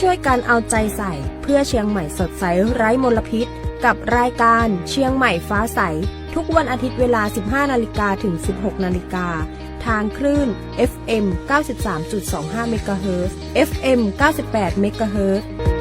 ช่วยกันเอาใจใส่ เพื่อเชียงใหม่สดใสไร้มลพิษ กับรายการเชียงใหม่ฟ้าใส ทุกวันอาทิตย์เวลา 15 นาฬิกาถึง 16 นาฬิกาทางคลื่น FM 93.25เมกะเฮิรตซ์ FM 98เ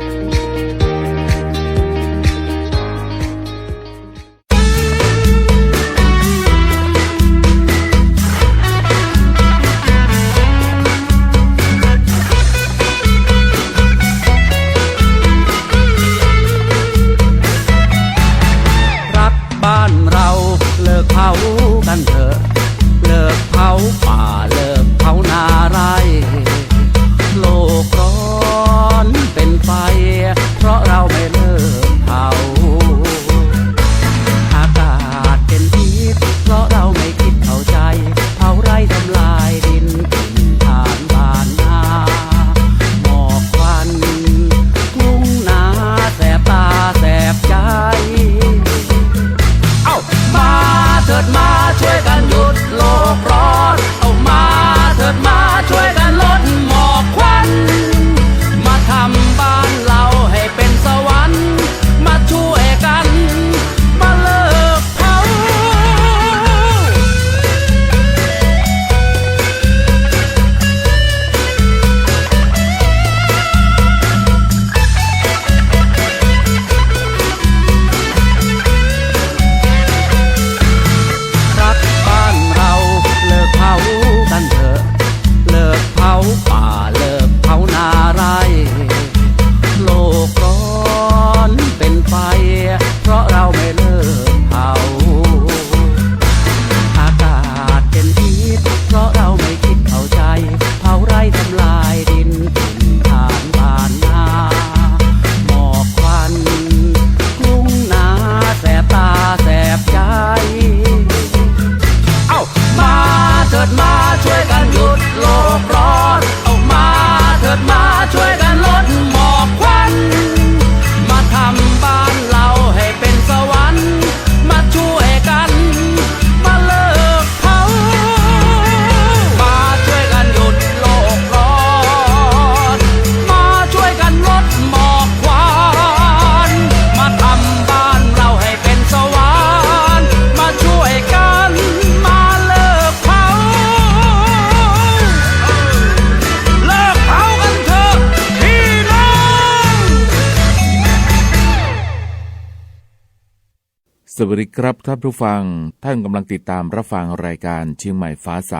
สวัสดีครับท่านผู้ฟัง ท่านกำลังติดตามรับฟังรายการเชียงใหม่ฟ้าใส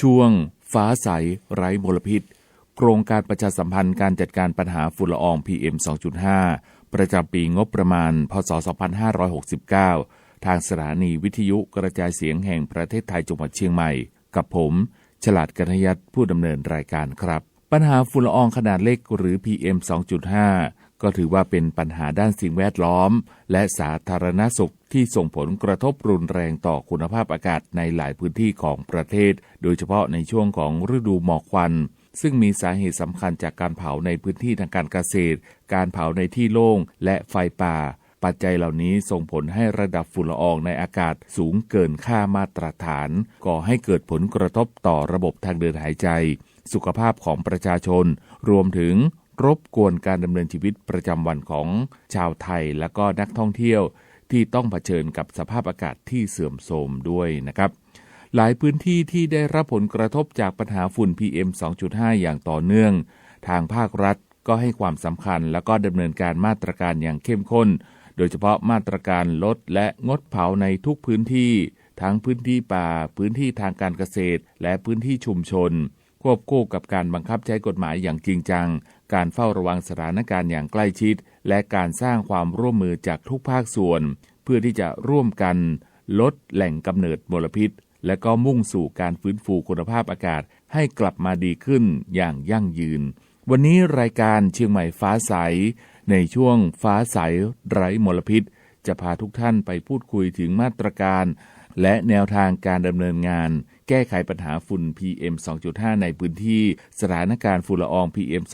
ช่วง ฟ้าใส ไร้มลพิษ โครงการประชาสัมพันธ์การจัดการปัญหาฝุ่นละออง PM 2.5 ประจำปีงบประมาณ พศ 2569 ทางสถานีวิทยุกระจายเสียงแห่งประเทศไทยจังหวัดเชียงใหม่ กับผม ฉลาดกัญยัตผู้ดำเนินรายการครับ ปัญหาฝุ่นละอองขนาดเล็กหรือ PM 2.5 ก็ถือว่าเป็นปัญหาด้านสิ่งแวดล้อม และสาธารณสุขที่ส่งผลกระทบรุนแรงต่อคุณภาพอากาศในหลายพื้นที่ของประเทศ โดยเฉพาะในช่วงของฤดูหมอกควัน ซึ่งมีสาเหตุสำคัญจากการเผาในพื้นที่ทางการเกษตร การเผาในที่โล่งและไฟป่า ปัจจัยเหล่านี้ส่งผลให้ระดับฝุ่นละอองในอากาศสูงเกินค่ามาตรฐาน ก่อให้เกิดผลกระทบต่อระบบทางเดินหายใจ สุขภาพของประชาชน รวมถึง รบกวนการดำเนินชีวิตประจำวันของชาวไทยและก็นักท่องเที่ยวที่ต้องเผชิญกับสภาพอากาศที่เสื่อมโทรมด้วยนะครับ หลายพื้นที่ที่ได้รับผลกระทบจากปัญหาฝุ่น PM 2.5 อย่างต่อเนื่อง ทางภาครัฐก็ให้ความสำคัญแล้วก็ดำเนินการมาตรการอย่างเข้มข้น โดยเฉพาะมาตรการลดและงดเผาในทุกพื้นที่ ทั้งพื้นที่ป่า พื้นที่ทางการเกษตร และพื้นที่ชุมชน ควบคู่กับการบังคับใช้กฎหมายอย่างจริงจัง การเฝ้าระวังสถานการณ์อย่างใกล้ชิด และการสร้างความร่วมมือจากทุกภาคส่วน เพื่อที่จะร่วมกัน ลดแหล่งกำเนิดมลพิษ และก็มุ่งสู่การฟื้นฟูคุณภาพอากาศให้กลับมาดีขึ้นอย่างยั่งยืน วันนี้รายการเชียงใหม่ฟ้าใส ในช่วงฟ้าใสไร้มลพิษ จะพาทุกท่านไปพูดคุยถึงมาตรการ และแนวทางการดำเนินงาน แก้ไขปัญหาฝุ่น PM 2.5 ในพื้นที่ สถานการณ์ฝุ่นละออง PM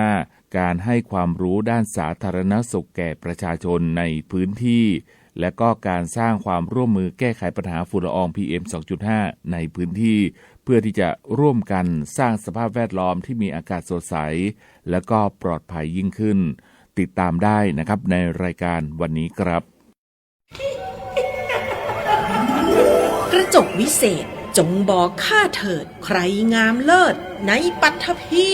2.5 การให้ความรู้ด้านสาธารณสุขแก่ประชาชนในพื้นที่ และก็การสร้างความร่วมมือแก้ไขปัญหาฝุ่นละออง PM 2.5 ในพื้นที่พื่อที่จะร่วมกันสร้างสภาพแวดล้อมที่มีอากาศสดใส และก็ปลอดภัยยิ่งขึ้น ติดตามได้นะครับในรายการวันนี้ครับ กระจกวิเศษจงบอกข้าเถิดใครงามเลิศในปัทภี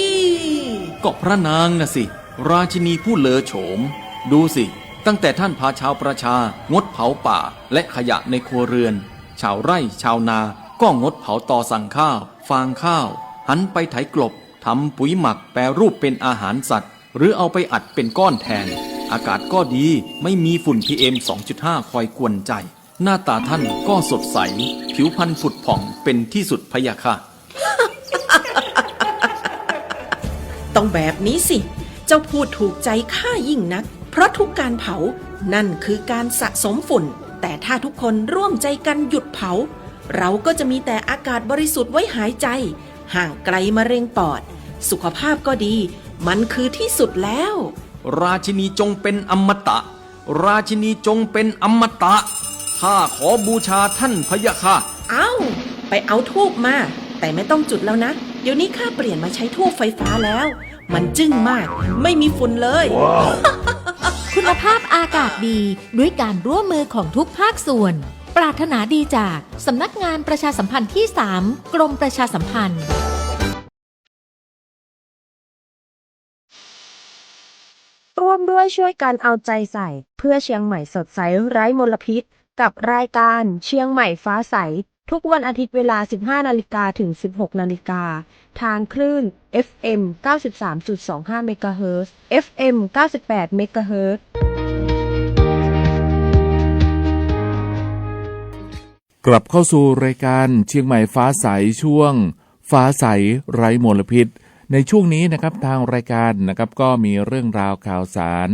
ก็พระนางนะสิ ราชินีผู้เลอโฉม ดูสิ ตั้งแต่ท่านพาชาวประชา งดเผาป่าและขยะในครัวเรือน ชาวไร่ชาวนาก็งดเผาตอสั่งข้าว ฟางข้าว หันไปไถกลบทำปุ๋ยหมักแปรรูปเป็นอาหารสัตว์ หรือเอาไปอัดเป็นก้อนแทน อากาศก็ดีไม่มีฝุ่น PM 2.5 คอยกวนใจ หน้าตาท่านก็สดใส ผิวพรรณผุดผ่องเป็นที่สุดพยะค่ะ ต้องแบบนี้สิ เจ้าพูดถูกใจข้ายิ่งนัก เพราะทุกการเผานั่นคือการสะสมฝุ่น แต่ถ้าทุกคนร่วมใจกันหยุดเผา เราก็จะมีแต่อากาศบริสุทธิ์ไว้หายใจ ห่างไกลมะเร็งปอด สุขภาพก็ดี มันคือที่สุดแล้ว ราชินีจงเป็นอมตะ ราชินีจงเป็นอมตะ ข้าขอบูชาท่านพะยะค่ะ เอา้า ไปเอาทูบมา แต่ไม่ต้องจุดแล้วนะ เดี๋ยวนี้ข้าเปลี่ยนมาใช้ทูบไฟฟ้าแล้ว มันจึ้งมาก ไม่มีฝุ่นเลยคุณภาพอากาศดีด้วยการร่วมมือของทุกภาคส่วน ปรารถนาดีจาก สำนักงานประชาสัมพันธ์ที่ 3 กรมประชาสัมพันธ์ ร่วมด้วยช่วยกันเอาใจใส่ เพื่อเชียงใหม่สดใสไร้มลพิษ กับรายการเชียงใหม่ฟ้าใส ทุกวันอาทิตย์เวลา 15 นาฬิกาถึง 16 นาฬิกา ทางคลื่น FM 93.25 MHz FM 98 MHz กลับเข้าสู่รายการเชียงใหม่ฟ้าใสช่วง ฟ้าใสไร้มลพิษ ในช่วงนี้นะครับทางรายการนะครับก็มีเรื่องราวข่าวสาร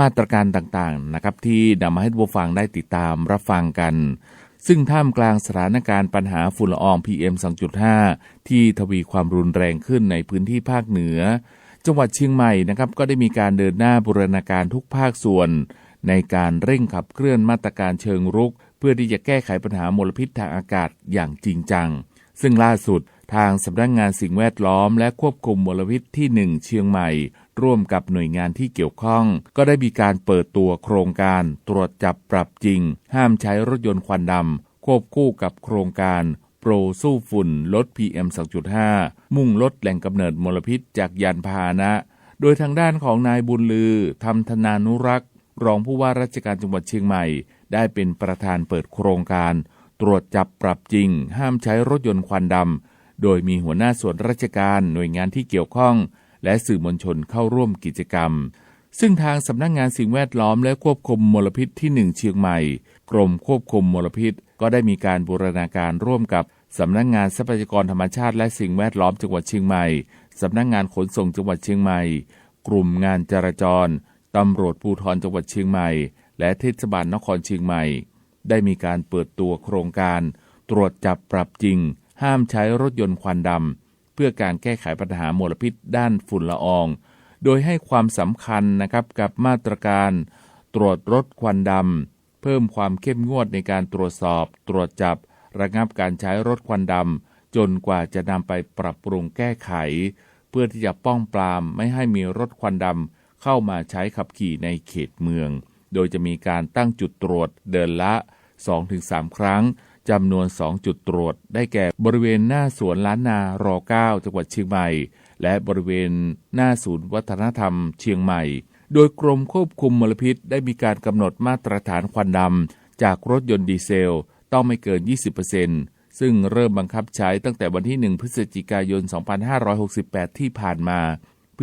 มาตรการต่างๆนะครับที่นำมาให้ผู้ฟังได้ติดตามรับฟังกัน ซึ่งท่ามกลางสถานการณ์ปัญหาฝุ่นละออง PM 2.5 ที่ทวีความรุนแรงขึ้นในพื้นที่ภาคเหนือ จังหวัดเชียงใหม่นะครับก็ได้มีการเดินหน้าบูรณาการทุกภาคส่วน ในการเร่งขับเคลื่อนมาตรการเชิงรุก เพื่อที่จะแก้ไขปัญหามลพิษทางอากาศอย่างจริงจัง ซึ่งล่าสุดทางสำนักงงานสิ่งแวดล้อมและควบคุมมลพิษที่ 1 เชียงใหม่ ร่วมกับหน่วยงานที่เกี่ยวข้อง ก็ได้มีการเปิดตัวโครงการตรวจจับปรับจริง ห้ามใช้รถยนต์ควันดำควบคู่กับโครงการโปรสู้ฝุ่นลด PM 2.5 มุ่งลดแหล่งกำเนิดมลพิษจากยานพาหนะ โดยทางด้านของนายบุญลือทำธนานุรักษ์ รองผู้ว่าราชการจังหวัดเชียงใหม่ ได้เป็นประธานเปิดโครงการ ตรวจจับปรับจริง ห้ามใช้รถยนต์ควันดำ โดยมีหัวหน้าส่วนราชการหน่วยงานที่เกี่ยวข้อง และสื่อมวลชนเข้าร่วมกิจกรรม ซึ่งทางสำนักงงานสิ่งแวดล้อมและควบคุมมลพิษที่ 1 เชียงใหม่ กรมควบคุมมลพิษ ก็ได้มีการบูรณาการร่วมกับสำนักงงานทรัพยากรธรรมชาติและสิ่งแวดล้อมจังหวัดเชียงใหม่ สำนักงงานขนส่งจังหวัดเชียงใหม่ กลุ่มงานจราจร ตำรวจภูธรจังหวัดเชียงใหม่ และเทศบาลนครเชียงใหม่ ได้มีการเปิดตัวโครงการ ตรวจจับปรับจริง ห้ามใช้รถยนต์ควันดำเพื่อการแก้ไขปัญหามลพิษด้านฝุ่นละออง โดยให้ความสำคัญนะครับกับมาตรการ ตรวจรถควันดำเพิ่มความเข้มงวดในการตรวจสอบ ตรวจจับ ระงับการใช้รถควันดำจนกว่าจะนำไปปรับปรุงแก้ไข เพื่อที่จะป้องปรามไม่ให้มีรถควันดำเข้ามาใช้ขับขี่ในเขตเมือง โดยจะมีการตั้งจุดตรวจเดินละ 2-3 ครั้งจำนวน 2 จุดตรวจ ได้แก่บริเวณหน้าสวนล้านนาร9จังหวัดเชียงใหม่ และบริเวณหน้าศูนย์วัฒนธรรมเชียงใหม่ โดยกรมควบคุมมลพิษได้มีการกำหนดมาตรฐานควันดำจากรถยนต์ดีเซล ต้องไม่เกิน 20%ซึ่งเริ่มบังคับใช้ตั้งแต่วันที่ 1 พฤศจิกายน 2568 ที่ผ่านมา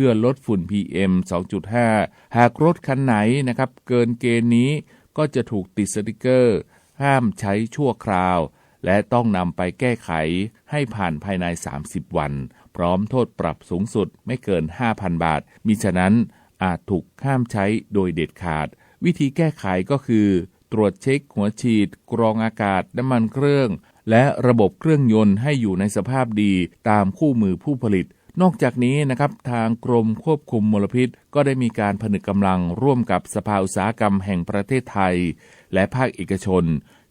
พื่อลดฝุ่น PM 2.5 หากรถคันไหนนะครับเกินเกณฑ์นี้ก็จะถูกติดสติกเกอร์ ห้ามใช้ชั่วคราว และต้องนำไปแก้ไขให้ผ่านภายใน 30 วัน พร้อมโทษปรับสูงสุดไม่เกิน 5,000 บาท มิฉะนั้นอาจถูกห้ามใช้โดยเด็ดขาด วิธีแก้ไขก็คือ ตรวจเช็คหัวฉีด กรองอากาศน้ำมันเครื่อง และระบบเครื่องยนต์ให้อยู่ในสภาพดีตามคู่มือผู้ผลิต นอกจากนี้นะครับทางกรมควบคุมมลพิษ ก็ได้มีการผนึกกำลังร่วมกับสภาอุตสาหกรรมแห่งประเทศไทย และภาคเอกชน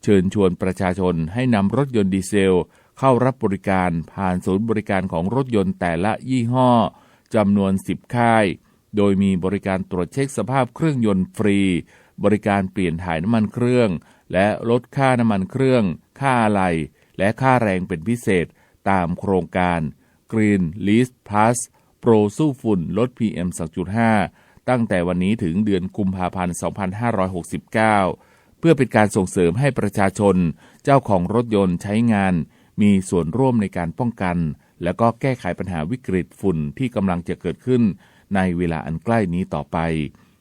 เชิญชวนประชาชนให้นำรถยนต์ดีเซล เข้ารับบริการผ่านศูนย์บริการของรถยนต์แต่ละยี่ห้อจำนวน 10 ค่าย โดยมีบริการตรวจเช็คสภาพเครื่องยนต์ฟรี บริการเปลี่ยนถ่ายน้ำมันเครื่อง และลดค่าน้ำมันเครื่อง ค่าอะไหล่และค่าแรงเป็นพิเศษตามโครงการ Green List Plus โปรสู้ฝุ่นลด PM 2.5 ตั้งแต่วันนี้ถึงเดือนกุมภาพันธ์ 2569 เพื่อเป็นการส่งเสริมให้ประชาชน เจ้าของรถยนต์ใช้งาน มีส่วนร่วมในการป้องกัน และก็แก้ไขปัญหาวิกฤตฝุ่นที่กำลังจะเกิดขึ้น ในเวลาอันใกล้นี้ต่อไป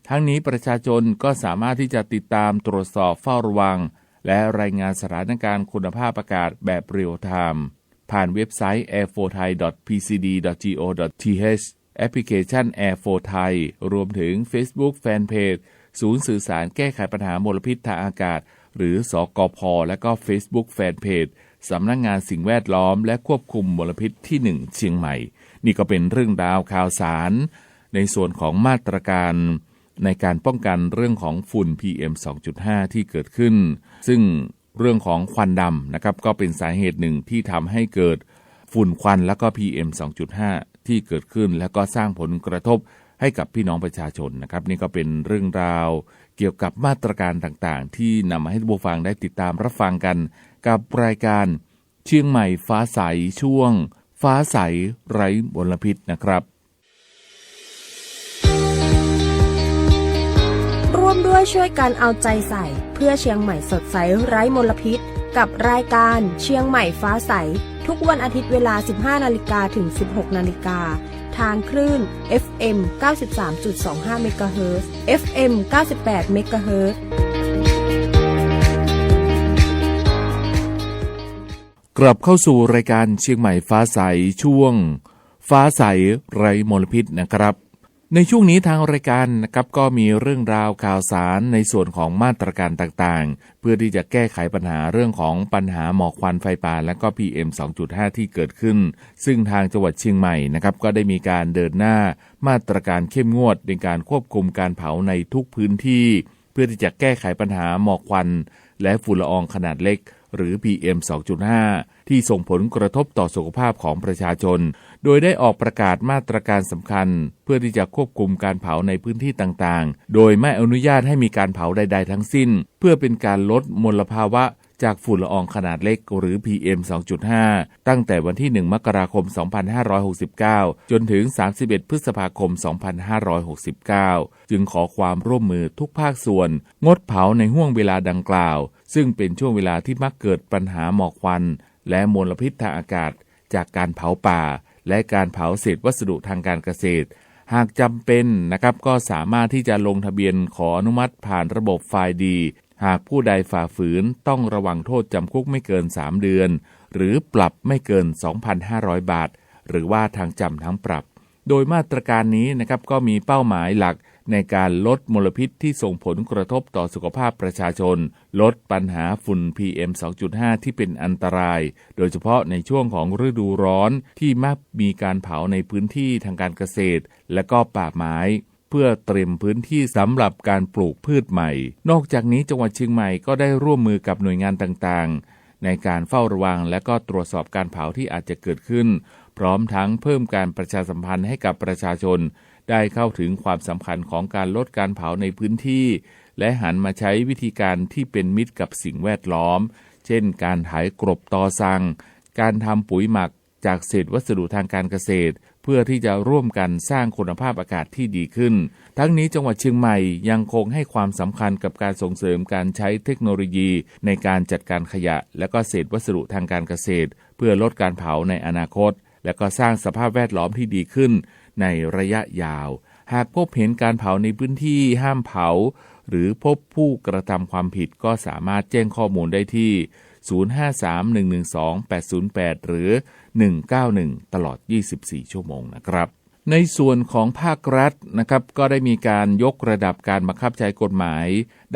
ทั้งนี้ประชาชนก็สามารถที่จะติดตามตรวจสอบเฝ้าระวัง และรายงานสถานการณ์คุณภาพอากาศแบบเรียลไทม์ ผ่านเว็บไซต์ air4thai.pcd.go.th แอปพลิเคชัน Air 4 Thai รวมถึง Facebook Fanpage ศูนย์สื่อสารแก้ไขปัญหามลพิษทางอากาศ หรือสอกอพและก็ Facebook Fanpage สำนักงงานสิ่งแวดล้อมและควบคุมมลพิษที่ 1 เชียงใหม่ นี่ก็เป็นเรื่องราวข่าวสาร ในส่วนของมาตรการในการป้องกันเรื่องของฝุ่น PM 2.5 ที่เกิดขึ้น ซึ่ง เรื่องของควันดำนะครับก็เป็นสาเหตุหนึ่งที่ทำให้เกิดฝุ่นควันแล้วก็ PM 2.5 ที่เกิดขึ้นแล้วก็สร้างผลกระทบให้กับพี่น้องประชาชนนะครับ นี่ก็เป็นเรื่องราวเกี่ยวกับมาตรการต่างๆ ที่นำมาให้ผู้ฟังได้ติดตามรับฟังกัน กับรายการเชียงใหม่ฟ้าใสช่วง ฟ้าใสไร้มลพิษนะครับ ร่วมด้วยช่วยกันเอาใจใส่ เพื่อเชียงใหม่สดใสไร้มลพิษ กับรายการเชียงใหม่ฟ้าใส ทุกวันอาทิตย์เวลา 15 นาฬิกาถึง 16 นาฬิกาทางคลื่น FM 93.25เมกะเฮิรตซ์ FM 98เมกะเฮิรตกลับเข้าสู่รายการเชียงใหม่ฟ้าใสช่วง ฟ้าใสไร้มลพิษนะครับ ในช่วงนี้ทางรายการนะครับก็มีเรื่องราวข่าวสารในส่วนของมาตรการต่างๆ เพื่อที่จะแก้ไขปัญหาเรื่องของปัญหาหมอกควันไฟป่าและก็ PM 2.5 ที่เกิดขึ้น ซึ่งทางจังหวัดเชียงใหม่นะครับก็ได้มีการเดินหน้ามาตรการเข้มงวดในการควบคุมการเผาในทุกพื้นที่ เพื่อที่จะแก้ไขปัญหาหมอกควัน และฝุ่นละอองขนาดเล็กหรือ PM 2.5 ที่ส่งผลกระทบต่อสุขภาพของประชาชน โดยได้ออกประกาศมาตรการสำคัญ เพื่อที่จะควบคุมการเผาในพื้นที่ต่างๆ โดยไม่อนุญาตให้มีการเผาใด ๆ ทั้งสิ้น เพื่อเป็นการลดมลภาวะจากฝุ่นละอองขนาดเล็กหรือ PM 2.5 ตั้งแต่วันที่ 1 มกราคม 2569 จนถึง 31 พฤษภาคม 2569 จึงขอความร่วมมือทุกภาคส่วน งดเผาในห่วงเวลาดังกล่าว ซึ่งเป็นช่วงเวลาที่มักเกิดปัญหาหมอกควัน และมลพิษทางอากาศจากการเผาป่า และการเผาเศษวัสดุทางการเกษตร หากจำเป็นนะครับก็สามารถที่จะลงทะเบียนขออนุมัติผ่านระบบไฟล์ดี หากผู้ใดฝ่าฝืนต้องระวังโทษจำคุกไม่เกิน 3 เดือน หรือปรับไม่เกิน 2,500 บาท หรือว่าทางจำทั้งปรับ โดยมาตรการนี้นะครับก็มีเป้าหมายหลักในการลดมลพิษที่ส่งผลกระทบต่อสุขภาพประชาชน ลดปัญหาฝุ่น PM 2.5 ที่เป็นอันตราย โดยเฉพาะในช่วงของฤดูร้อนที่มักมีการเผาในพื้นที่ทางการเกษตร และก็ป่าไม้ เพื่อเตรียมพื้นที่สำหรับการปลูกพืชใหม่ นอกจากนี้จังหวัดเชียงใหม่ก็ได้ร่วมมือกับหน่วยงานต่างๆ ในการเฝ้าระวังและก็ตรวจสอบการเผาที่อาจจะเกิดขึ้น พร้อมทั้งเพิ่มการประชาสัมพันธ์ให้กับประชาชน ได้เข้าถึงความสำคัญของการลดการเผาในพื้นที่ และหันมาใช้วิธีการที่เป็นมิตรกับสิ่งแวดล้อม เช่น การถ่ายกรบตอสัง การทำปุ๋ยหมักจากเศษวัสดุทางการเกษตร เพื่อที่จะร่วมกันสร้างคุณภาพอากาศที่ดีขึ้น ทั้งนี้จังหวัดเชียงใหม่ยังคงให้ความสำคัญกับการส่งเสริมการใช้เทคโนโลยี ในการจัดการขยะ และก็เศษวัสดุทางการเกษตร เพื่อลดการเผาในอนาคต และก็สร้างสภาพแวดล้อมที่ดีขึ้น ในระยะยาว หากพบเห็นการเผาในพื้นที่ห้ามเผา หรือพบผู้กระทำความผิดก็สามารถแจ้งข้อมูลได้ที่ 053-112-808หรือ 191 ตลอด 24 ชั่วโมงนะครับในส่วนของภาครัฐนะครับก็ได้มีการยกระดับการบังคับใช้กฎหมาย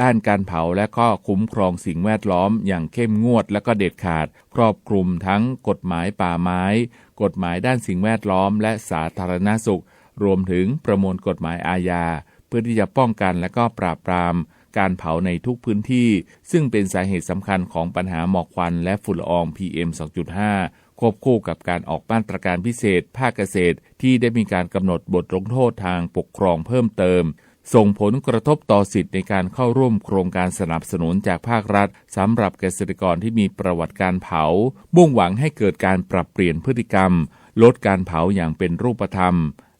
ด้านการเผาและก็คุ้มครองสิ่งแวดล้อมอย่างเข้มงวดและก็เด็ดขาด ครอบคลุมทั้งกฎหมายป่าไม้ กฎหมายด้านสิ่งแวดล้อม และสาธารณสุข รวมถึงประมวลกฎหมายอาญา เพื่อที่จะป้องกันและก็ปราบปรามการเผาในทุกพื้นที่ ซึ่งเป็นสาเหตุสำคัญของปัญหาหมอกควันและฝุ่นละออง PM 2.5 ควบคู่กับการออกมาตรการพิเศษ ภาคเกษตร ที่ได้มีการกำหนดบทลงโทษทางปกครองเพิ่มเติม ส่งผลกระทบต่อสิทธิ์ในการเข้าร่วมโครงการสนับสนุนจากภาครัฐสำหรับเกษตรกรที่มีประวัติการเผา มุ่งหวังให้เกิดการปรับเปลี่ยนพฤติกรรม ลดการเผาอย่างเป็นรูปธรรม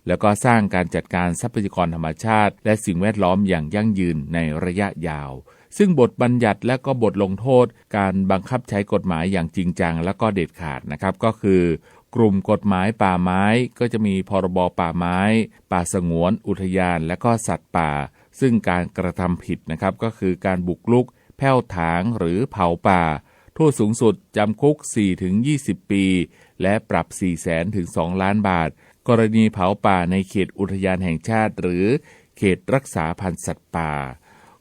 แล้วก็สร้างการจัดการทรัพยากรธรรมชาติ และสิ่งแวดล้อมอย่างยั่งยืนในระยะยาว ซึ่งบทบัญญัติและก็บทลงโทษ การบังคับใช้กฎหมายอย่างจริงจังและก็เด็ดขาดนะครับก็คือกลุ่มกฎหมายป่าไม้ก็จะมีพรบป่าไม้ ป่าสงวน อุทยาน และก็สัตว์ป่า ซึ่งการกระทำผิดนะครับก็คือการบุกรุกแผ่วถางหรือเผาป่า โทษสูงสุดจำคุก 4-20 ปี และปรับ 4 0 0แสนถึง 2 ล้านบาท กรณีเผาป่าในเขตอุทยานแห่งชาติ หรือเขตรักษาพันธุ์สัตว์ป่า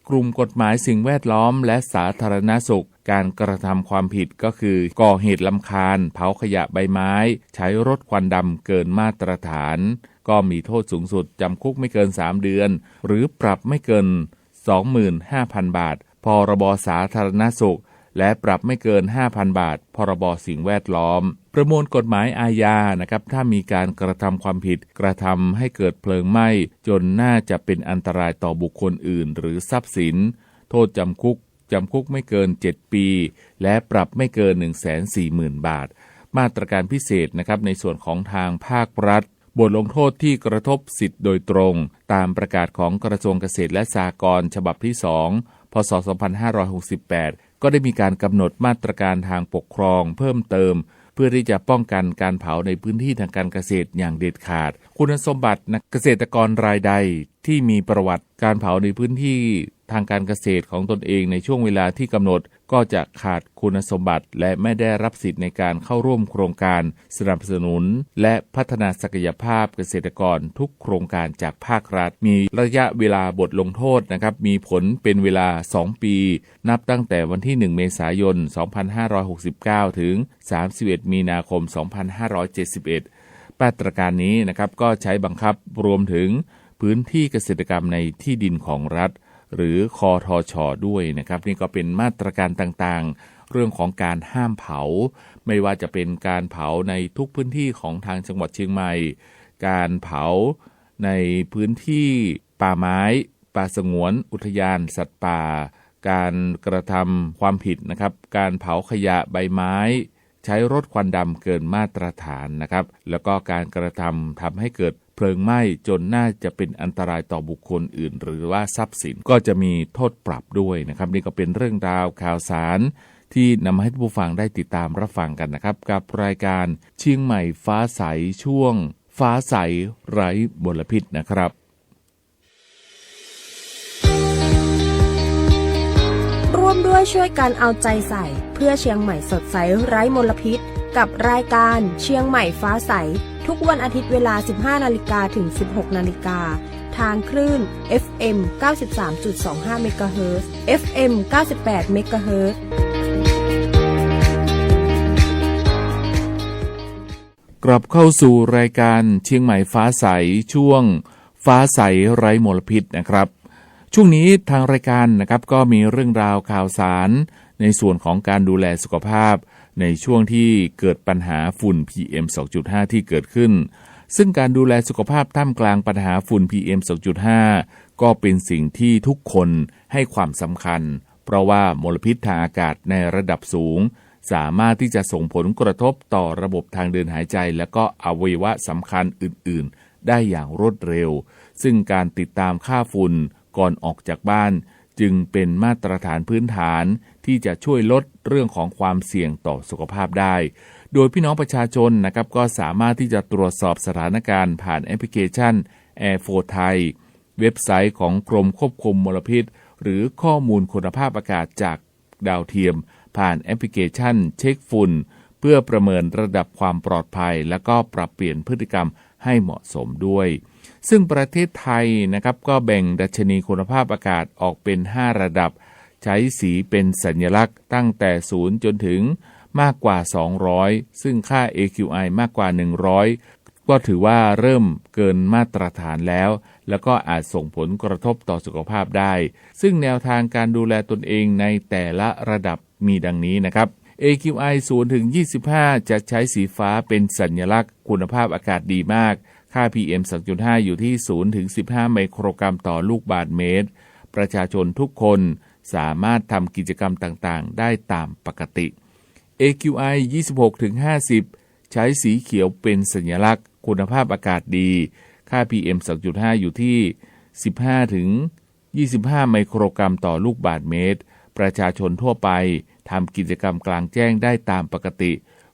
กลุ่มกฎหมายสิ่งแวดล้อมและสาธารณสุข การกระทำความผิดก็คือ ก่อเหตุลำคาญ เผาขยะใบไม้ ใช้รถควันดำเกินมาตรฐาน ก็มีโทษสูงสุดจำคุกไม่เกิน 3 เดือน หรือปรับไม่เกิน 25,000 บาท พรบสาธารณสุข และปรับไม่เกิน 5,000 บาท พรบสิ่งแวดล้อม ประมวลกฎหมายอาญานะครับถ้ามีการกระทำความผิดกระทำให้เกิดเพลิงไหม้จนน่าจะเป็นอันตรายต่อบุคคลอื่น หรือทรัพย์สิน โทษจำคุกจำคุกไม่เกิน 7 ปี และปรับไม่เกิน 140,000 บาท มาตรการพิเศษนะครับในส่วนของทางภาครัฐ บทลงโทษที่กระทบสิทธิ์โดยตรง ตามประกาศของกระทรวงเกษตรและสหกรณ์ฉบับที่ 2 พศ 2568 ก็ได้มีการกำหนดมาตรการทางปกครองเพิ่มเติม พื่อที่จะป้องกันการเผาในพื้นที่ทางการเกษตรอย่างเด็ดขาด คุณสมบัตินะเกษตรกรรายใดที่มีประวัติการเผาในพื้นที่ ทางการเกษตรของตนเองในช่วงเวลาที่กำหนด ก็จะขาดคุณสมบัติ และไม่ได้รับสิทธิ์ในการเข้าร่วมโครงการสนับสนุน และพัฒนาศักยภาพเกษตรกรทุกโครงการจากภาครัฐ มีระยะเวลาบทลงโทษนะครับมีผลเป็นเวลา 2 ปี นับตั้งแต่วันที่ 1 เมษายน 2569 ถึง 31 มีนาคม 2571มาตรการนี้นะครับก็ใช้บังคับรวมถึงพื้นที่เกษตรกรรมในที่ดินของรัฐ หรือคอทอชอด้วยนะครับ นี่ก็เป็นมาตรการต่างๆ เรื่องของการห้ามเผา ไม่ว่าจะเป็นการเผาในทุกพื้นที่ของทางจังหวัดเชียงใหม่ การเผาในพื้นที่ป่าไม้ ป่าสงวน อุทยาน สัตว์ป่า การกระทำความผิดนะครับ การเผาขยะใบไม้ ใช้รถควันดำเกินมาตรฐานนะครับ แล้วก็การกระทำทำให้เกิด เพลิงไหม้จนน่าจะเป็นอันตรายต่อบุคคลอื่น หรือว่าทรัพย์สินก็จะมีโทษปรับด้วยนะครับ นี่ก็เป็นเรื่องราวข่าวสาร ที่นำมาให้ผู้ฟังได้ติดตามรับฟังกันนะครับ กับรายการเชียงใหม่ฟ้าใสช่วง ฟ้าใสไร้มลพิษนะครับร่วมด้วยช่วยกันเอาใจใส่ เพื่อเชียงใหม่สดใสไร้มลพิษ กับรายการเชียงใหม่ฟ้าใส ทุกวันอาทิตย์เวลา 15 นาฬิกาถึง 16 นาฬิกา ทางคลื่น FM 93.25 MHz FM 98 MHz กลับเข้าสู่รายการเชียงใหม่ฟ้าใสช่วง ฟ้าใสไร้มลพิษนะครับ ช่วงนี้ทางรายการนะครับก็มีเรื่องราวข่าวสาร ในส่วนของการดูแลสุขภาพ ในช่วงที่เกิดปัญหาฝุ่น PM 2.5 ที่เกิดขึ้น ซึ่งการดูแลสุขภาพท่ามกลางปัญหาฝุ่น PM 2.5 ก็เป็นสิ่งที่ทุกคนให้ความสำคัญ เพราะว่ามลพิษทางอากาศในระดับสูง สามารถที่จะส่งผลกระทบต่อระบบทางเดินหายใจ และก็อวัยวะสำคัญอื่น ๆ ได้อย่างรวดเร็ว ซึ่งการติดตามค่าฝุ่นก่อนออกจากบ้านจึงเป็นมาตรฐานพื้นฐาน ที่จะช่วยลดเรื่องของความเสี่ยงต่อสุขภาพได้ โดยพี่น้องประชาชนนะครับก็สามารถที่จะตรวจสอบสถานการณ์ผ่านแอปพลิเคชัน Air 4 Thai เว็บไซต์ของกรมควบคุมมลพิษ หรือข้อมูลคุณภาพอากาศจากดาวเทียม ผ่านแอปพลิเคชันเช็คฝุ่น เพื่อประเมินระดับความปลอดภัย และก็ปรับเปลี่ยนพฤติกรรมให้เหมาะสมด้วย ซึ่งประเทศไทยนะครับก็แบ่งดัชนีคุณภาพอากาศออกเป็น 5 ระดับ ใช้สีเป็นสัญลักษณ์ตั้งแต่ 0 จนถึงมากกว่า 200 ซึ่งค่า AQI มากกว่า 100 ก็ถือว่าเริ่มเกินมาตรฐานแล้ว แล้วก็อาจส่งผลกระทบต่อสุขภาพได้ ซึ่งแนวทางการดูแลตนเองในแต่ละระดับมีดังนี้นะครับ AQI 0ถึง 25 จะใช้สีฟ้าเป็นสัญลักษณ์ คุณภาพอากาศดีมาก ค่า PM 2.5 อยู่ที่0ถึง15 ไมโครกรัมต่อลูกบาศก์เมตร ประชาชนทุกคน สามารถทำกิจกรรมต่างๆ ได้ตามปกติ AQI 26ถึง50 ใช้สีเขียวเป็นสัญลักษณ์ คุณภาพอากาศดี ค่า PM 2.5 อยู่ที่ 15 ถึง 25 ไมโครกรัมต่อลูกบาศเมตร ประชาชนทั่วไปทำกิจกรรมกลางแจ้งได้ตามปกติ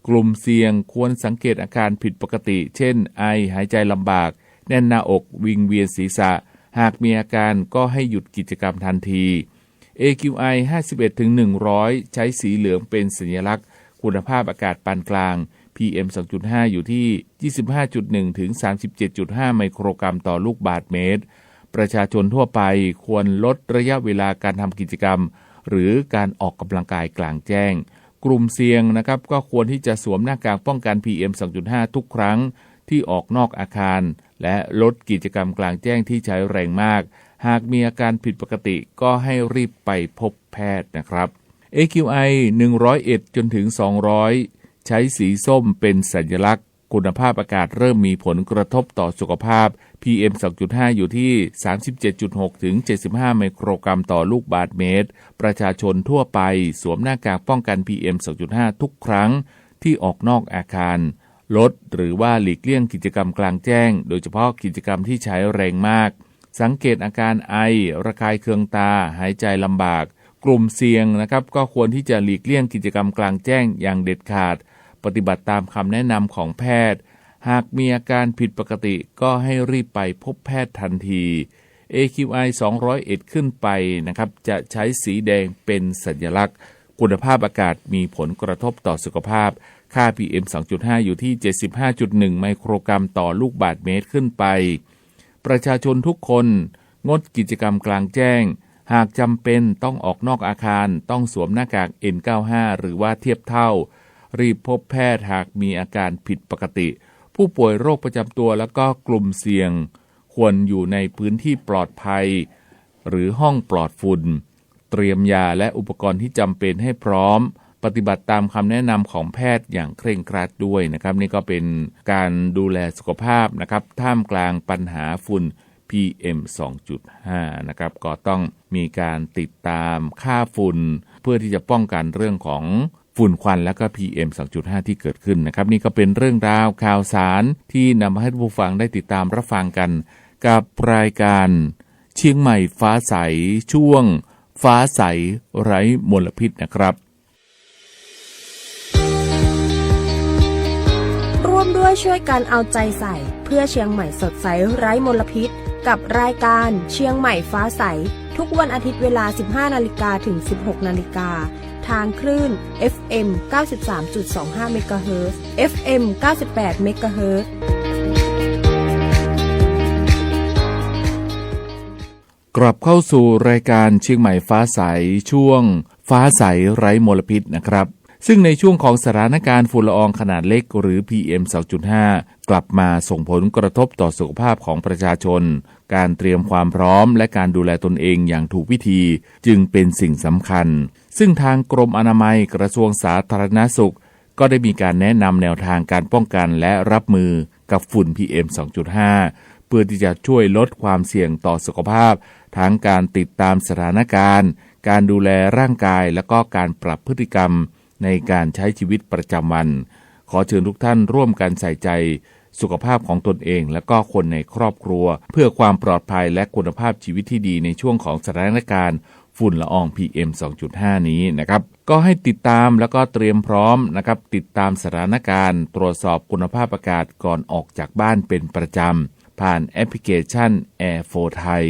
กลุ่มเสี่ยงควรสังเกตอาการผิดปกติ เช่น ไอ หายใจลำบาก แน่นหน้าอก วิงเวียนศีรษะ หากมีอาการก็ให้หยุดกิจกรรมทันที AQI 51ถึง100ใช้สีเหลืองเป็นสัญลักษณ์ คุณภาพอากาศปานกลาง PM 2.5 อยู่ที่ 25.1 ถึง 37.5 ไมโครกรัมต่อลูกบาศก์เมตร ประชาชนทั่วไปควรลดระยะเวลาการทำกิจกรรม หรือการออกกำลังกายกลางแจ้ง กลุ่มเสี่ยงนะครับก็ควรที่จะสวมหน้ากากป้องกัน PM 2.5 ทุกครั้งที่ออกนอกอาคาร และลดกิจกรรมกลางแจ้งที่ใช้แรงมาก หากมีอาการผิดปกติก็ให้รีบไปพบแพทย์นะครับ AQI 101 จนถึง 200 ใช้สีส้มเป็นสัญลักษณ์ คุณภาพอากาศเริ่มมีผลกระทบต่อสุขภาพ PM 2.5 อยู่ที่ 37.6 ถึง 75 ไมโครกรัมต่อลูกบาศก์เมตร ประชาชนทั่วไปสวมหน้ากากป้องกัน PM 2.5 ทุกครั้งที่ออกนอกอาคารลดหรือว่าหลีกเลี่ยงกิจกรรมกลางแจ้ง โดยเฉพาะกิจกรรมที่ใช้แรงมาก สังเกตอาการไอ ระคายเคืองตา หายใจลำบาก กลุ่มเสี่ยงนะครับ ก็ควรที่จะหลีกเลี่ยงกิจกรรมกลางแจ้งอย่างเด็ดขาด ปฏิบัติตามคำแนะนำของแพทย์ หากมีอาการผิดปกติก็ให้รีบไปพบแพทย์ทันที AQI 201 ขึ้นไปนะครับ จะใช้สีแดงเป็นสัญลักษณ์ คุณภาพอากาศมีผลกระทบต่อสุขภาพ ค่า PM 2.5 อยู่ที่ 75.1 ไมโครกรัมต่อลูกบาศก์เมตรขึ้นไป ประชาชนทุกคนงดกิจกรรมกลางแจ้ง หากจำเป็นต้องออกนอกอาคารต้องสวมหน้ากาก N95 หรือว่าเทียบเท่า รีบพบแพทย์หากมีอาการผิดปกติ ผู้ป่วยโรคประจำตัวแล้วก็กลุ่มเสี่ยง ควรอยู่ในพื้นที่ปลอดภัย หรือห้องปลอดฝุ่น เตรียมยาและอุปกรณ์ที่จำเป็นให้พร้อม ปฏิบัติตามคำแนะนำของแพทย์อย่างเคร่งครัดด้วยนะครับ นี่ก็เป็นการดูแลสุขภาพนะครับ ท่ามกลางปัญหาฝุ่น PM 2.5 นะครับ ก็ต้องมีการติดตามค่าฝุ่น เพื่อที่จะป้องกันเรื่องของฝุ่นควันและก็ PM 2.5 ที่เกิดขึ้นนะครับ นี่ก็เป็นเรื่องราวข่าวสารที่นำมาให้ผู้ฟังได้ติดตามรับฟังกัน กับรายการเชียงใหม่ฟ้าใสช่วง ฟ้าใสไร้มลพิษนะครับ ด้วยช่วยกันเอาใจใส่ เพื่อเชียงใหม่สดใสไร้มลพิษ กับรายการเชียงใหม่ฟ้าใส ทุกวันอาทิตย์เวลา 15 นาฬิกาถึง 16 นาฬิกาทางคลื่น FM 93.25เมกะเฮิรตซ์ FM 98เมกะเฮิรตซ์กลับเข้าสู่รายการเชียงใหม่ฟ้าใสช่วง ฟ้าใสไร้มลพิษนะครับ ซึ่งในช่วงของสถานการณ์ฝุ่นละอองขนาดเล็กหรือ PM 2.5 กลับมาส่งผลกระทบต่อสุขภาพของประชาชน การเตรียมความพร้อมและการดูแลตนเองอย่างถูกวิธี จึงเป็นสิ่งสำคัญ ซึ่งทางกรมอนามัยกระทรวงสาธารณสุข ก็ได้มีการแนะนำแนวทางการป้องกันและรับมือกับฝุ่น PM 2.5 เพื่อที่จะช่วยลดความเสี่ยงต่อสุขภาพ ทั้งการติดตามสถานการณ์ การดูแลร่างกายและก็การปรับพฤติกรรม ในการใช้ชีวิตประจำวัน ขอเชิญทุกท่านร่วมกันใส่ใจ สุขภาพของตนเองและก็คนในครอบครัว เพื่อความปลอดภัยและคุณภาพชีวิตที่ดีในช่วงของสถานการณ์ฝุ่นละออง PM 2.5 นี้นะครับ ก็ให้ติดตามแล้วก็เตรียมพร้อมนะครับ ติดตามสถานการณ์ ตรวจสอบคุณภาพอากาศก่อนออกจากบ้านเป็นประจำ ผ่านแอปพลิเคชัน Air 4 ไทย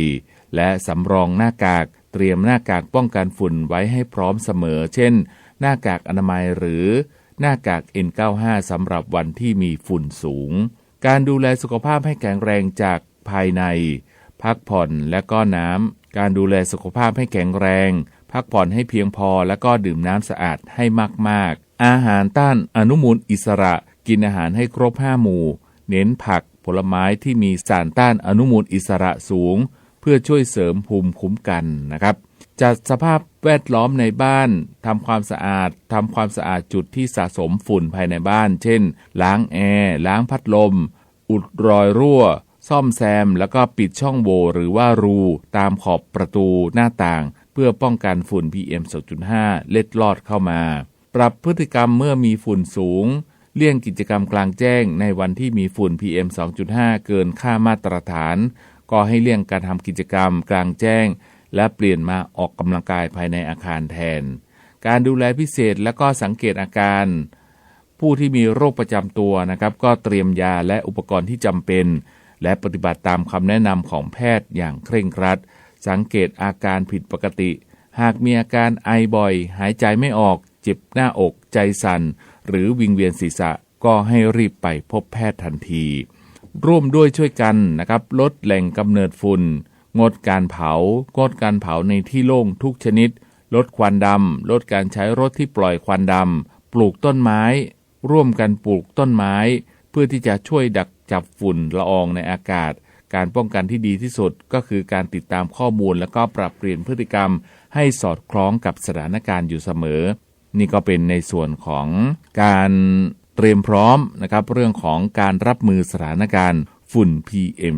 และสำรองหน้ากาก เตรียมหน้ากากป้องกันฝุ่นไว้ให้พร้อมเสมอ เช่น หน้ากากอนามัยหรือหน้ากาก N95 สำหรับวันที่มีฝุ่นสูง การดูแลสุขภาพให้แข็งแรงจากภายใน พักผ่อนและก็น้ำ การดูแลสุขภาพให้แข็งแรง พักผ่อนให้เพียงพอและก็ดื่มน้ำสะอาดให้มากๆ อาหารต้านอนุมูลอิสระ กินอาหารให้ครบห้าหมู่ เน้นผักผลไม้ที่มีสารต้านอนุมูลอิสระสูง เพื่อช่วยเสริมภูมิคุ้มกันนะครับ จัดสภาพแวดล้อมในบ้านทำความสะอาดทำความสะอาดจุดที่สะสมฝุ่นภายในบ้าน เช่น ล้างแอร์ล้างพัดลม อุดรอยรั่ว ซ่อมแซม แล้วก็ปิดช่องโหว่หรือว่ารู ตามขอบประตูหน้าต่าง เพื่อป้องกันฝุ่น PM 2.5 เล็ดลอดเข้ามา ปรับพฤติกรรมเมื่อมีฝุ่นสูง เลี่ยงกิจกรรมกลางแจ้งในวันที่มีฝุ่น PM 2.5 เกินค่ามาตรฐาน ก็ให้เลี่ยงการทำกิจกรรมกลางแจ้ง และเปลี่ยนมาออกกำลังกายภายในอาคารแทน การดูแลพิเศษและก็สังเกตอาการ ผู้ที่มีโรคประจำตัวนะครับ ก็เตรียมยาและอุปกรณ์ที่จำเป็น และปฏิบัติตามคำแนะนำของแพทย์อย่างเคร่งครัด สังเกตอาการผิดปกติ หากมีอาการไอบ่อย หายใจไม่ออก เจ็บหน้าอก ใจสั่น หรือวิงเวียนศีรษะก็ให้รีบไปพบแพทย์ทันที ร่วมด้วยช่วยกันนะครับ ลดแหล่งกำเนิดฝุ่น งดการเผา งดการเผาในที่โล่งทุกชนิด ลดควันดำ ลดการใช้รถที่ปล่อยควันดำ ปลูกต้นไม้ ร่วมกันปลูกต้นไม้ เพื่อที่จะช่วยดักจับฝุ่นละอองในอากาศ การป้องกันที่ดีที่สุดก็คือการติดตามข้อมูลและก็ปรับเปลี่ยนพฤติกรรม ให้สอดคล้องกับสถานการณ์อยู่เสมอ นี่ก็เป็นในส่วนของการเตรียมพร้อมนะครับเรื่องของการรับมือสถานการณ์ ฝุ่น PM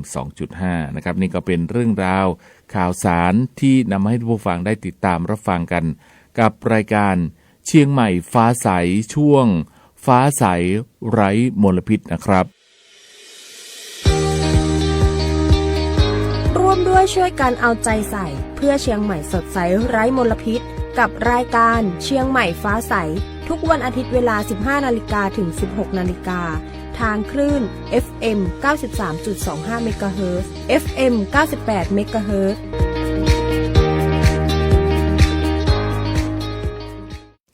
2.5 นะครับ นี่ก็เป็นเรื่องราวข่าวสารที่นำมาให้ผู้ฟังได้ติดตามรับฟังกัน กับรายการเชียงใหม่ฟ้าใสช่วง ฟ้าใสไร้มลพิษนะครับ ร่วมด้วยช่วยกันเอาใจใส่ เพื่อเชียงใหม่สดใสไร้มลพิษ กับรายการเชียงใหม่ฟ้าใส ทุกวันอาทิตย์เวลา 15 นาฬิกาถึง 16 นาฬิกา ทางคลื่น FM 93.25เมกะเฮิรต FM 98เมกะเฮิรต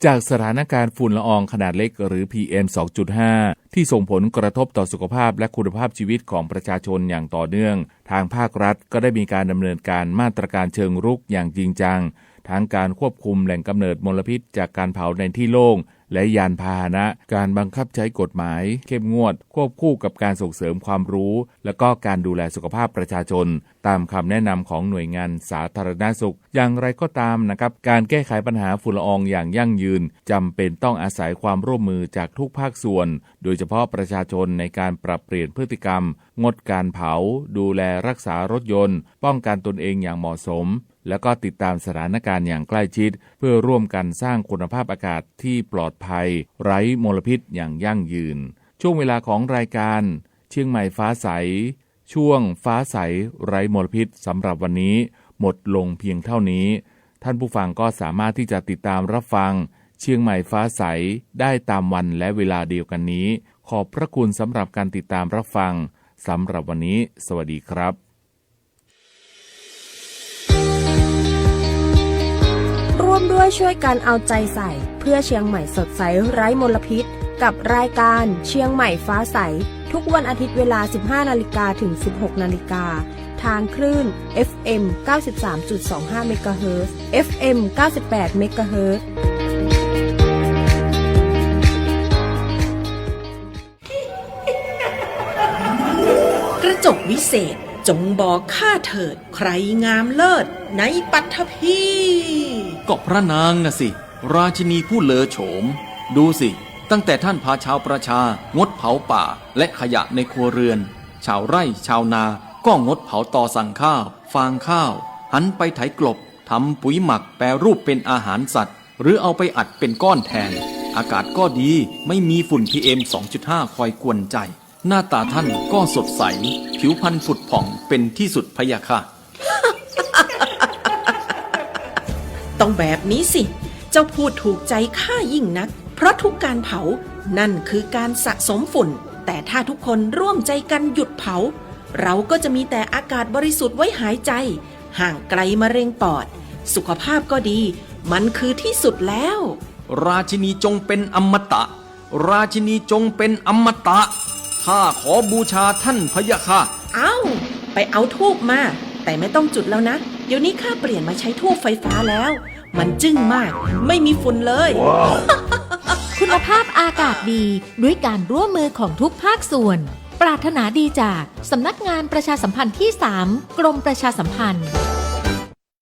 จากสถานการณ์ฝุ่นละอองขนาดเล็กหรือ PM 2.5 ที่ส่งผลกระทบต่อสุขภาพและคุณภาพชีวิตของประชาชนอย่างต่อเนื่อง ทางภาครัฐก็ได้มีการดำเนินการมาตรการเชิงรุกอย่างจริงจัง ทั้งการควบคุมแหล่งกำเนิดมลพิษจากการเผาในที่โล่ง และยานพาหนะ การบังคับใช้กฎหมาย เข้มงวด ควบคู่กับการส่งเสริมความรู้ และก็การดูแลสุขภาพประชาชน ตามคำแนะนำของหน่วยงานสาธารณสุข อย่างไรก็ตามนะครับ การแก้ไขปัญหาฝุ่นละอองอย่างยั่งยืนจำเป็นต้องอาศัยความร่วมมือจากทุกภาคส่วน โดยเฉพาะประชาชนในการปรับเปลี่ยนพฤติกรรม งดการเผา ดูแลรักษารถยนต์ ป้องกันตนเองอย่างเหมาะสม แล้วก็ติดตามสถานการณ์อย่างใกล้ชิด เพื่อร่วมกันสร้างคุณภาพอากาศที่ปลอดภัย ไร้มลพิษอย่างยั่งยืน ช่วงเวลาของรายการ เชียงใหม่ฟ้าใส ช่วงฟ้าใส ไร้มลพิษสำหรับวันนี้ หมดลงเพียงเท่านี้ ท่านผู้ฟังก็สามารถที่จะติดตามรับฟัง เชียงใหม่ฟ้าใสได้ตามวันและเวลาเดียวกันนี้ ขอบพระคุณสำหรับการติดตามรับฟังสำหรับวันนี้ สวัสดีครับ วยช่วยกันเอาใจใส่ เพื่อเชียงใหม่สดใสไร้มลพิษ กับรายการเชียงใหม่ฟ้าใส ทุกวันอาทิตย์เวลา 15 นาฬิกาถึง 16 นาฬิกา ทางคลื่น FM 93.25เมกะเฮิรตซ์ FM 98เมกะเฮิรตกระจกวิเศษ จงบอกข้าเถิดใครงามเลิศในปัทภีก็พระนางนะสิ ราชินีผู้เลอโฉม ดูสิ ตั้งแต่ท่านพาชาวประชา งดเผาป่าและขยะในครัวเรือน ชาวไร่ชาวนาก็งดเผาต่อสั่งข้าว ฟางข้าว หันไปไถกลบทำปุ๋ยหมักแปรรูปเป็นอาหารสัตว์ หรือเอาไปอัดเป็นก้อนแทน อากาศก็ดีไม่มีฝุ่น PM 2.5 คอยกวนใจ หน้าตาท่านก็สดใส ผิวพรรณผุดผ่องเป็นที่สุดพะยะค่ะ ต้องแบบนี้สิ เจ้าพูดถูกใจข้ายิ่งนัก เพราะทุกการเผานั่นคือการสะสมฝุ่น แต่ถ้าทุกคนร่วมใจกันหยุดเผา เราก็จะมีแต่อากาศบริสุทธิ์ไว้หายใจ ห่างไกลมะเร็งปอด สุขภาพก็ดี มันคือที่สุดแล้ว ราชินีจงเป็นอมตะ ราชินีจงเป็นอมตะ ข้าขอบูชาท่านพะยะค่ะ เอ้า ไปเอาทูบมา แต่ไม่ต้องจุดแล้วนะ เดี๋ยวนี้ข้าเปลี่ยนมาใช้ทูบไฟฟ้าแล้ว มันจึ้งมาก ไม่มีฝุ่นเลย คุณภาพอากาศดีด้วยการร่วมมือของทุกภาคส่วน ปรารถนาดีจาก สำนักงานประชาสัมพันธ์ที่ 3 กรมประชาสัมพันธ์